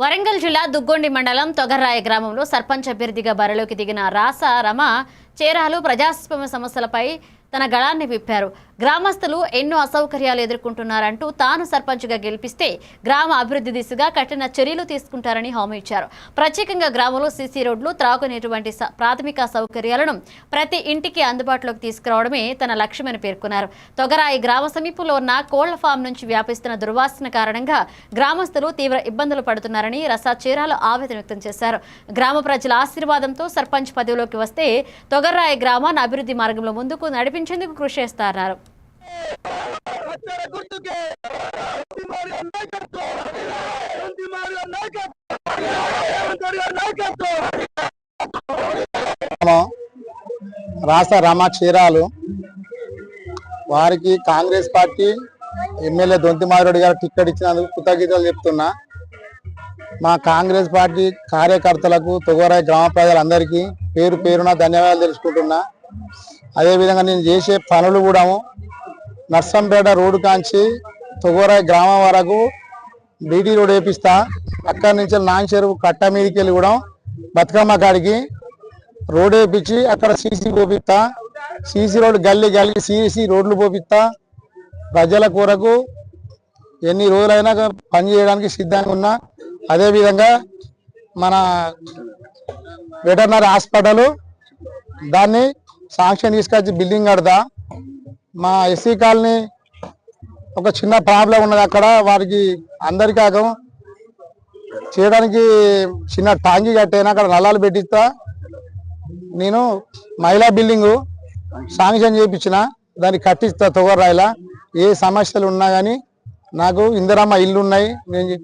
వరంగల్ జిల్లా దుగ్గొండి మండలం తొగర్రాయ గ్రామంలో సర్పంచ్ అభ్యర్థిగా బరిలోకి దిగిన రాసా రమ చేరాలు ప్రజాస్వామ్య సమస్యలపై తన గళాన్ని విప్పారు. గ్రామస్తులు ఎన్నో అసౌకర్యాలు ఎదుర్కొంటున్నారంటూ తాను సర్పంచ్గా గెలిపిస్తే గ్రామ అభివృద్ధి దిశగా కఠిన చర్యలు తీసుకుంటారని హామీ ఇచ్చారు. ప్రత్యేకంగా గ్రామంలో సీసీ రోడ్లు త్రాగునీటి వంటి స- ప్రాథమిక సౌకర్యాలను ప్రతి ఇంటికి అందుబాటులోకి తీసుకురావడమే తన లక్ష్యమని పేర్కొన్నారు. తొగరాయి గ్రామ సమీపంలో ఉన్న కోళ్ళ ఫామ్ నుంచి వ్యాపిస్తున్న దుర్వాసన కారణంగా గ్రామస్తులు తీవ్ర ఇబ్బందులు పడుతున్నారని రసా చీరాలు ఆవేదన వ్యక్తం చేశారు. గ్రామ ప్రజల ఆశీర్వాదంతో సర్పంచ్ పదవిలోకి వస్తే తొగర్రాయి గ్రామాన్ని అభివృద్ధి మార్గంలో ముందుకు నడిపించేందుకు కృషి చేస్తారన్నారు. అక్షర గుర్తుకే. నాయకత్వం. నాయకత్వం నాయకత్వం. రాష్ట్ర రమ వారికి కాంగ్రెస్ పార్టీ ఎమ్మెల్యే దొంతిమారెడ్డి గారు టిక్కెట్ ఇచ్చినందుకు కృతజ్ఞతలు చెప్తున్నా. మా కాంగ్రెస్ పార్టీ కార్యకర్తలకు తొగరాయి గ్రామ ప్రజలందరికీ పేరు పేరున ధన్యవాదాలు తెలుసుకుంటున్నా. అదేవిధంగా నేను చేసే పనులు కూడా నర్సంపేట రోడ్డు కాంచి తొగరాయి గ్రామం వరకు బీటీ రోడ్ వేపిస్తా. అక్కడి నుంచి నాన్ చెరువు కట్ట మీదకి వెళ్ళి కూడా బతుకమ్మ కాడికి రోడ్ వేపించి అక్కడ సీసీ పోపిస్తా. సీసీ రోడ్ గల్లీ గల్లీ సీసీ రోడ్లు పోపిస్తా. ప్రజల కొరకు ఎన్ని రోజులైనా పని చేయడానికి సిద్ధంగా ఉన్నా. అదేవిధంగా మన వెటర్నరీ హాస్పిటల్ దాన్ని శాంక్షన్ తీసుకొచ్చి బిల్డింగ్ కడతా. మా ఎస్సీ కాలనీ ఒక చిన్న ప్రాబ్లం ఉన్నది అక్కడ. వారికి అందరికీ కాకం చేయడానికి చిన్న టాంగి కట్టేనా అక్కడ నల్లాలు పెట్టిస్తా. నేను మహిళా బిల్డింగ్ శాంక్షన్ చేయించిన దాన్ని కట్టిస్తా తొగరాయిలా. ఏ సమస్యలు ఉన్నా కానీ నాకు ఇందిరమ్మ ఇల్లు ఉన్నాయి నేను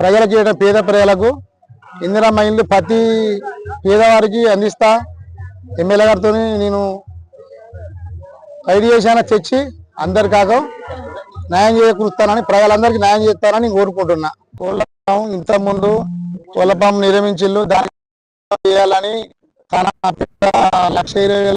ప్రజలకు చేయడం పేద ప్రజలకు. ఇందిరమ్మ ఇల్లు ప్రతి పేదవారికి అందిస్తా. ఎమ్మెల్యే గారితో నేను ఐడియా చేసిన తెచ్చి అందరి కాక న్యాయం చేకూరుస్తానని ప్రజలందరికీ న్యాయం చేస్తానని కోరుకుంటున్నా. కోళ్ళపాం ఇంత ముందు కోళ్ళపాం నిర్మించిల్లు దాన్ని చేయాలని తన పెద్ద లక్ష ఇరవై